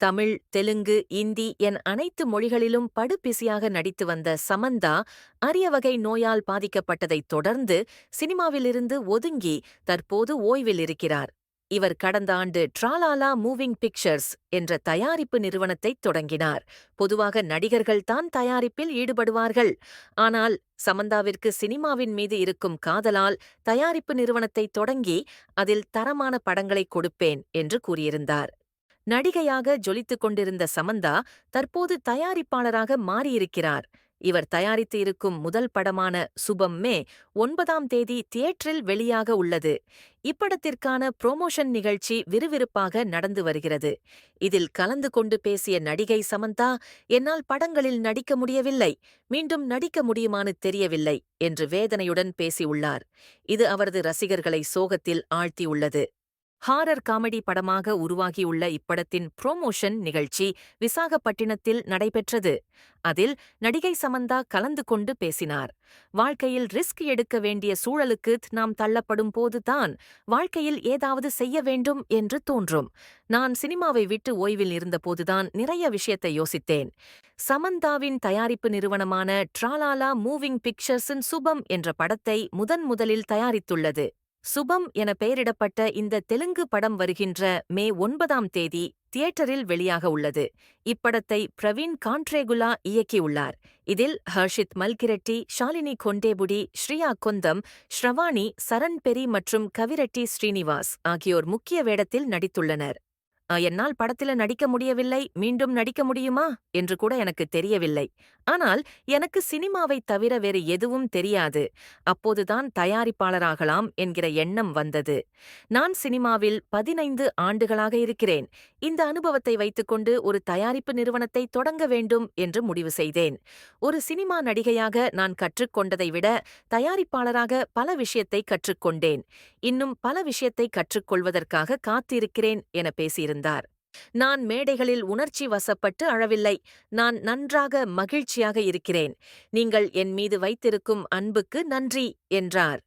தமிழ் தெலுங்கு இந்தி என் அனைத்து மொழிகளிலும் படுபிசியாக நடித்து வந்த சமந்தா அரிய வகை நோயால் பாதிக்கப்பட்டதைத் தொடர்ந்து சினிமாவிலிருந்து ஒதுங்கி தற்போது ஓய்வில் இருக்கிறார். இவர் கடந்த ஆண்டு ட்ராலாலா மூவிங் பிக்சர்ஸ் என்ற தயாரிப்பு நிறுவனத்தை தொடங்கினார். பொதுவாக நடிகர்கள்தான் தயாரிப்பில் ஈடுபடுவார்கள். ஆனால் சமந்தாவிற்கு சினிமாவின் மீது இருக்கும் காதலால் தயாரிப்பு நிறுவனத்தை தொடங்கி அதில் தரமான படங்களை கொடுப்பேன் என்று கூறியிருந்தார். நடிகையாக ஜொலித்துக் கொண்டிருந்த சமந்தா தற்போது தயாரிப்பாளராக மாறியிருக்கிறார். இவர் தயாரித்து இருக்கும் முதல் படமான சுபம் மே ஒன்பதாம் தேதி தியேட்டரில் வெளியாக உள்ளது. இப்படத்திற்கான புரோமோஷன் நிகழ்ச்சி விறுவிறுப்பாக நடந்து வருகிறது. இதில் கலந்து கொண்டு பேசிய நடிகை சமந்தா என்னால் படங்களில் நடிக்க முடியவில்லை மீண்டும் நடிக்க முடியுமான்னு தெரியவில்லை என்று வேதனையுடன் பேசியுள்ளார். இது அவரது ரசிகர்களை சோகத்தில் ஆழ்த்தியுள்ளது. ஹாரர் காமெடி படமாக உருவாகியுள்ள இப்படத்தின் புரோமோஷன் நிகழ்ச்சி விசாகப்பட்டினத்தில் நடைபெற்றது. அதில் நடிகை சமந்தா கலந்து கொண்டு பேசினார். வாழ்க்கையில் ரிஸ்க் எடுக்க வேண்டிய சூழலுக்கு நாம் தள்ளப்படும் போதுதான் வாழ்க்கையில் ஏதாவது செய்ய வேண்டும் என்று தோன்றும். நான் சினிமாவை விட்டு ஓய்வில் இருந்தபோதுதான் நிறைய விஷயத்தை யோசித்தேன். சமந்தாவின் தயாரிப்பு நிறுவனமான ட்ராலாலா மூவிங் பிக்சர்ஸின் சுபம் என்ற படத்தை முதன் முதலில் தயாரித்துள்ளது. சுபம் என பெயரிடப்பட்ட இந்த தெலுங்கு படம் வருகின்ற மே ஒன்பதாம் தேதி தியேட்டரில் வெளியாக உள்ளது. இப்படத்தை பிரவீன் கான்ட்ரேகுலா இயக்கியுள்ளார். இதில் ஹர்ஷித் மல்கிரெட்டி ஷாலினி கொண்டேபுடி ஸ்ரீயா கொந்தம் ஸ்ரவாணி சரண் பெரி மற்றும் கவிரெட்டி ஸ்ரீனிவாஸ் ஆகியோர் முக்கிய வேடத்தில் நடித்துள்ளனர். என்னால் படத்தில நடிக்க முடியவில்லை மீண்டும் நடிக்க முடியுமா? என்று கூட எனக்கு தெரியவில்லை. ஆனால் எனக்கு சினிமாவைத் தவிர வேறு எதுவும் தெரியாது. அப்போதுதான் தயாரிப்பாளராகலாம் என்கிற எண்ணம் வந்தது. நான் சினிமாவில் பதினைந்து ஆண்டுகளாக இருக்கிறேன். இந்த அனுபவத்தை வைத்துக்கொண்டு ஒரு தயாரிப்பு நிறுவனத்தை தொடங்க வேண்டும் என்று முடிவு செய்தேன். ஒரு சினிமா நடிகையாக நான் கற்றுக்கொண்டதை விட தயாரிப்பாளராக பல விஷயத்தை கற்றுக்கொண்டேன். இன்னும் பல விஷயத்தை கற்றுக்கொள்வதற்காக காத்திருக்கிறேன் என பேசியிருந்தார் நான் மேடைகளில் உணர்ச்சி வசப்பட்டு அழவில்லை. நான் நன்றாக மகிழ்ச்சியாக இருக்கிறேன். நீங்கள் என் மீது வைத்திருக்கும் அன்புக்கு நன்றி என்றார்.